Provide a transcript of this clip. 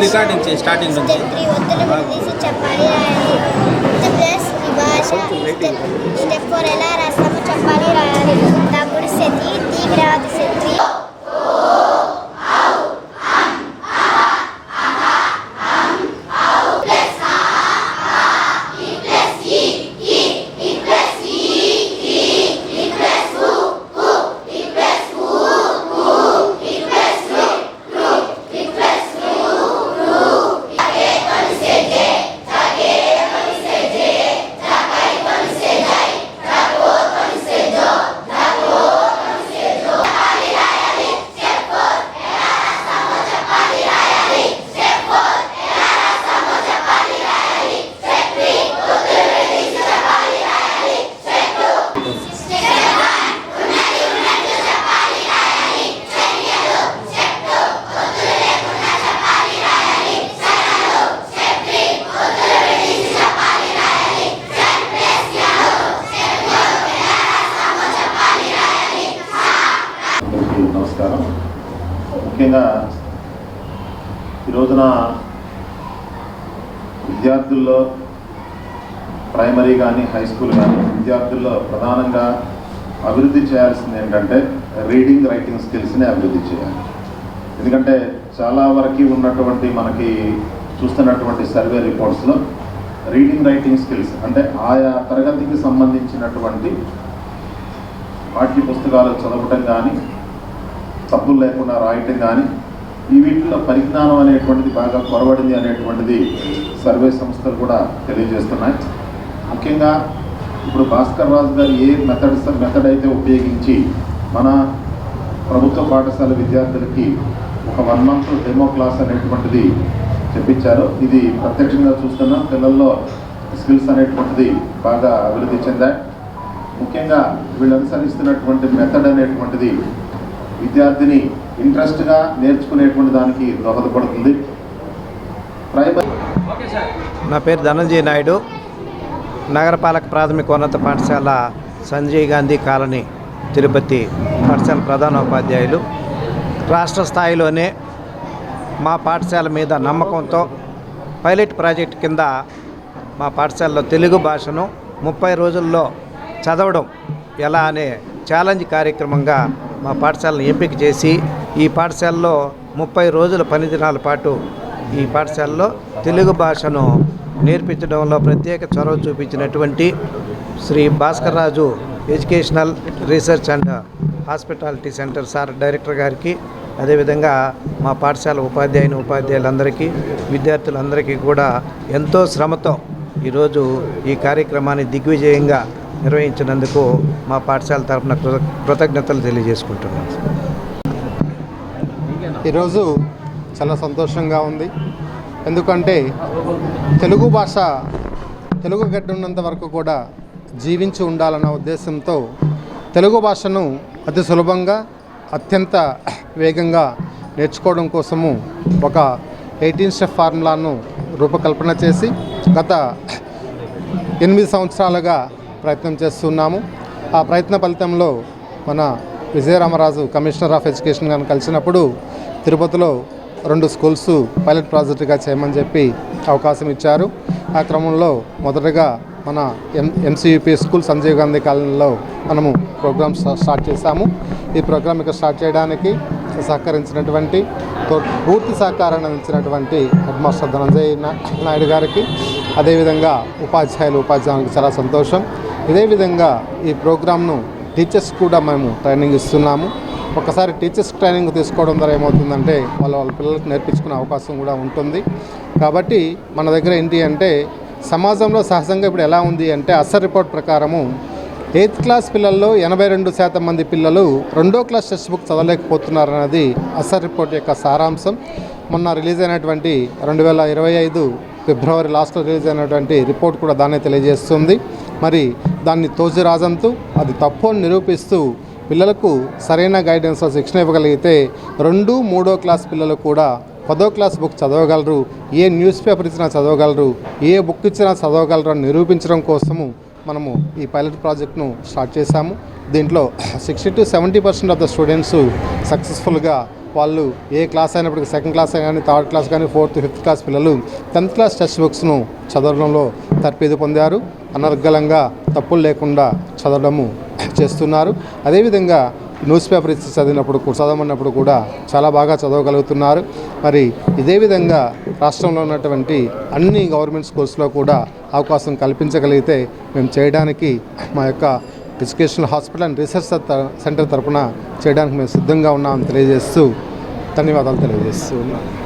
Recording చేయి starting నుంచి చెప్పాలి రాయాలి ప్లస్ స్టెప్ ఫోర్ ఎలా రాస్తామో చెప్పాలి. రాయాలి. తప్పుడు శతి తీవ్రవాది శత్రి ముఖ్యంగా ఈ రోజున విద్యార్థుల్లో ప్రైమరీ కానీ హై స్కూల్ కానీ విద్యార్థుల్లో ప్రధానంగా అభివృద్ధి చేయాల్సింది ఏంటంటే రీడింగ్ రైటింగ్ స్కిల్స్ని అభివృద్ధి చేయాలి. ఎందుకంటే చాలా వరకు ఉన్నటువంటి మనకి చూస్తున్నటువంటి సర్వే రిపోర్ట్స్లో రీడింగ్ రైటింగ్ స్కిల్స్ అంటే ఆయా తరగతికి సంబంధించినటువంటి పాఠ్య పుస్తకాలు చదవటం కానీ తప్పులు లేకుండా రాయటం కానీ ఈ వీటిలో పరిజ్ఞానం అనేటువంటిది బాగా కొరబడింది అనేటువంటిది సర్వే సంస్థలు కూడా తెలియజేస్తున్నాయి. ముఖ్యంగా ఇప్పుడు భాస్కర్ రాజు గారు ఏ మెథడ్ మెథడ్ అయితే ఉపయోగించి మన ప్రభుత్వ పాఠశాల విద్యార్థులకి ఒక వన్ మంత్ డెమో క్లాస్ అనేటువంటిది చెప్పించారు ఇది ప్రత్యక్షంగా చూస్తున్న పిల్లల్లో స్కిల్స్ అనేటువంటిది బాగా అభివృద్ధి చెందాయి. ముఖ్యంగా వీళ్ళు అనుసరిస్తున్నటువంటి మెథడ్ అనేటువంటిది విద్యార్థిని ఇంట్రెస్ట్గా నేర్చుకునేటువంటి దానికి దోహదపడుతుంది. ప్రైమరీ నా పేరు ధనంజయ నాయుడు. నగరపాలక ప్రాథమిక ఉన్నత పాఠశాల సంజయ్ గాంధీ కాలనీ తిరుపతి పాఠశాల ప్రధానోపాధ్యాయులు రాష్ట్ర స్థాయిలోనే మా పాఠశాల మీద నమ్మకంతో పైలట్ ప్రాజెక్ట్ కింద మా పాఠశాలలో తెలుగు భాషను ముప్పై రోజుల్లో చదవడం ఎలా అనే ఛాలెంజ్ కార్యక్రమంగా మా పాఠశాలను ఎంపిక చేసి ఈ పాఠశాలలో ముప్పై రోజుల పని దినాల పాటు ఈ పాఠశాలలో తెలుగు భాషను నేర్పించడంలో ప్రత్యేక చొరవ చూపించినటువంటి Shri Bhaskar Raju educational research and hospitality centre sir director గారికి అదేవిధంగా మా పాఠశాల ఉపాధ్యాయుని ఉపాధ్యాయులందరికీ విద్యార్థులందరికీ కూడా ఎంతో శ్రమతో ఈరోజు ఈ కార్యక్రమాన్ని దిగ్విజయంగా నిర్వహించినందుకు మా పాఠశాల తరఫున కృత కృతజ్ఞతలు తెలియజేసుకుంటున్నాను ఈరోజు చాలా సంతోషంగా ఉంది. ఎందుకంటే తెలుగు భాష తెలుగు గడ్డ ఉన్నంత వరకు కూడా జీవించి ఉండాలన్న ఉద్దేశంతో తెలుగు భాషను అతి సులభంగా అత్యంత వేగంగా నేర్చుకోవడం కోసము ఒక ఎయిటీన్ స్టెప్ ఫార్ములాను రూపకల్పన చేసి గత ఎనిమిది సంవత్సరాలుగా ప్రయత్నం చేస్తున్నాము. ఆ ప్రయత్న ఫలితంలో మన విజయరామరాజు కమిషనర్ ఆఫ్ ఎడ్యుకేషన్ గారిని కలిసినప్పుడు తిరుపతిలో రెండు స్కూల్స్ పైలట్ ప్రాజెక్టుగా చేయమని చెప్పి అవకాశం ఇచ్చారు. ఆ క్రమంలో మొదటగా మన M MCUP school Sanjeev Gandhi కాలనీలో మనము ప్రోగ్రామ్ స్టార్ట్ చేశాము. ఈ ప్రోగ్రామ్ ఇక స్టార్ట్ చేయడానికి సహకరించినటువంటి తో- పూర్తి సహకారాన్ని అందించినటువంటి హెడ్ మాస్టర్ ధనంజయ్ నాయుడు గారికి. అదేవిధంగా ఉపాధ్యాయులు ఉపాధ్యాయులకు చాలా సంతోషం. ఇదే విధంగా ఈ ప్రోగ్రామ్ను టీచర్స్ కూడా మేము ట్రైనింగ్ ఇస్తున్నాము. ఒకసారి టీచర్స్ ట్రైనింగ్ తీసుకోవడం ద్వారా ఏమవుతుందంటే వాళ్ళ వాళ్ళ పిల్లలకు నేర్పించుకునే అవకాశం కూడా ఉంటుంది. కాబట్టి మన దగ్గర ఏంటి అంటే సమాజంలో సహజంగా ఇప్పుడు ఎలా ఉంది అంటే అసర్ రిపోర్ట్ ప్రకారము ఎయిత్ క్లాస్ పిల్లల్లో ఎనభై రెండు శాతం మంది పిల్లలు రెండో క్లాస్ టెక్స్ట్ బుక్ చదవలేకపోతున్నారు అన్నది అసర్ రిపోర్ట్ యొక్క సారాంశం. మొన్న రిలీజ్ అయినటువంటి రెండు వేల ఇరవై ఐదు ఫిబ్రవరి లాస్ట్లో రిలీజ్ అయినటువంటి రిపోర్ట్ కూడా దాన్ని తెలియజేస్తుంది. మరి దాన్ని తోసి రాజంతూ అది తప్పు అని నిరూపిస్తూ పిల్లలకు సరైన గైడెన్స్ శిక్షణ ఇవ్వగలిగితే రెండు మూడో క్లాస్ పిల్లలు కూడా పదో క్లాస్ బుక్ చదవగలరు ఏ న్యూస్ పేపర్ ఇచ్చినా చదవగలరు ఏ బుక్ ఇచ్చినా చదవగలరు అని నిరూపించడం కోసము మనము ఈ పైలట్ ప్రాజెక్ట్ను స్టార్ట్ చేశాము. దీంట్లో sixty to seventy percent of the students సక్సెస్ఫుల్గా వాళ్ళు ఏ క్లాస్ అయినప్పటికీ సెకండ్ క్లాస్ కానీ థర్డ్ క్లాస్ కానీ ఫోర్త్ ఫిఫ్త్ క్లాస్ పిల్లలు టెన్త్ క్లాస్ టెక్స్ట్ బుక్స్ను చదవడంలో తర్ఫీదు పొందారు. అనర్గళంగా తప్పులు లేకుండా చదవడము చేస్తున్నారు. అదేవిధంగా న్యూస్ పేపర్ ఇచ్చి చదివినప్పుడు చదవమన్నప్పుడు కూడా చాలా బాగా చదవగలుగుతున్నారు. మరి ఇదే విధంగా రాష్ట్రంలో ఉన్నటువంటి అన్ని గవర్నమెంట్ స్కూల్స్లో కూడా అవకాశం కల్పించగలిగితే మేము చేయడానికి మా యొక్క educational hospital and research centre తరఫున చేయడానికి మేము సిద్ధంగా ఉన్నామని తెలియజేస్తూ ధన్యవాదాలు తెలియజేస్తూ ఉన్నాను